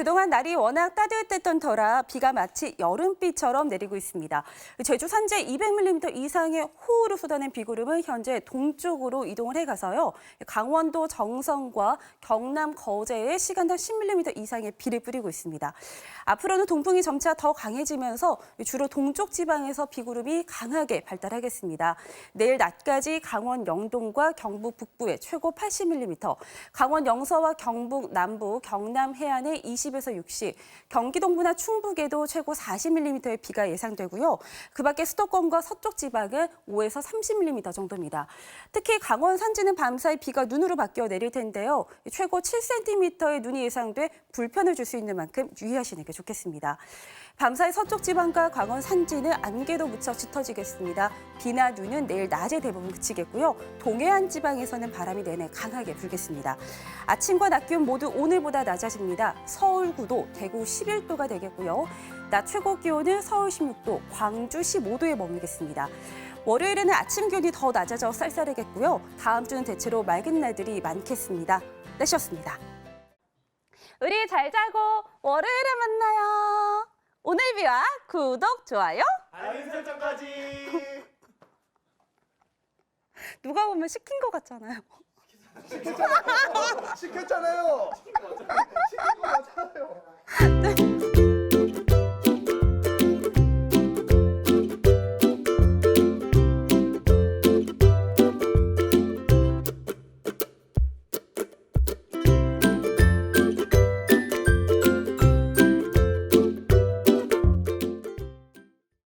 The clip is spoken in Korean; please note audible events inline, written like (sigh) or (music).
그동안 날이 워낙 따뜻했던 터라 비가 마치 여름비처럼 내리고 있습니다. 제주 산재 200mm 이상의 호우를 쏟아낸 비구름은 현재 동쪽으로 이동을 해가서요. 강원도 정선과 경남 거제에 시간당 10mm 이상의 비를 뿌리고 있습니다. 앞으로는 동풍이 점차 더 강해지면서 주로 동쪽 지방에서 비구름이 강하게 발달하겠습니다. 내일 낮까지 강원 영동과 경북 북부에 최고 80mm, 강원 영서와 경북 남부, 경남 해안에 20에서 60, 경기 동부나 충북에도 최고 40mm의 비가 예상되고요. 그 밖에 수도권과 서쪽 지방은 5에서 30mm 정도입니다. 특히 강원 산지는 밤사이 비가 눈으로 바뀌어 내릴 텐데요. 최고 7cm의 눈이 예상돼 불편을 줄 수 있는 만큼 유의하시는 게 좋겠습니다. 밤사이 서쪽 지방과 강원 산지는 안개도 무척 짙어지겠습니다. 비나 눈은 내일 낮에 대부분 그치겠고요. 동해안 지방에서는 바람이 내내 강하게 불겠습니다. 아침과 낮 기온 모두 오늘보다 낮아집니다. 서울 9도, 대구 11도가 되겠고요. 낮 최고 기온은 서울 16도, 광주 15도에 머물겠습니다. 월요일에는 아침 기온이 더 낮아져 쌀쌀하겠고요. 다음 주는 대체로 맑은 날들이 많겠습니다. 날씨였습니다. 우리 잘 자고 월요일에 만나요. 오늘 비와 구독, 좋아요. 알림 설정까지. (laughs) 누가 보면 시킨 것 같잖아요. 시켰잖아요. 시킨 거 맞잖아요. that.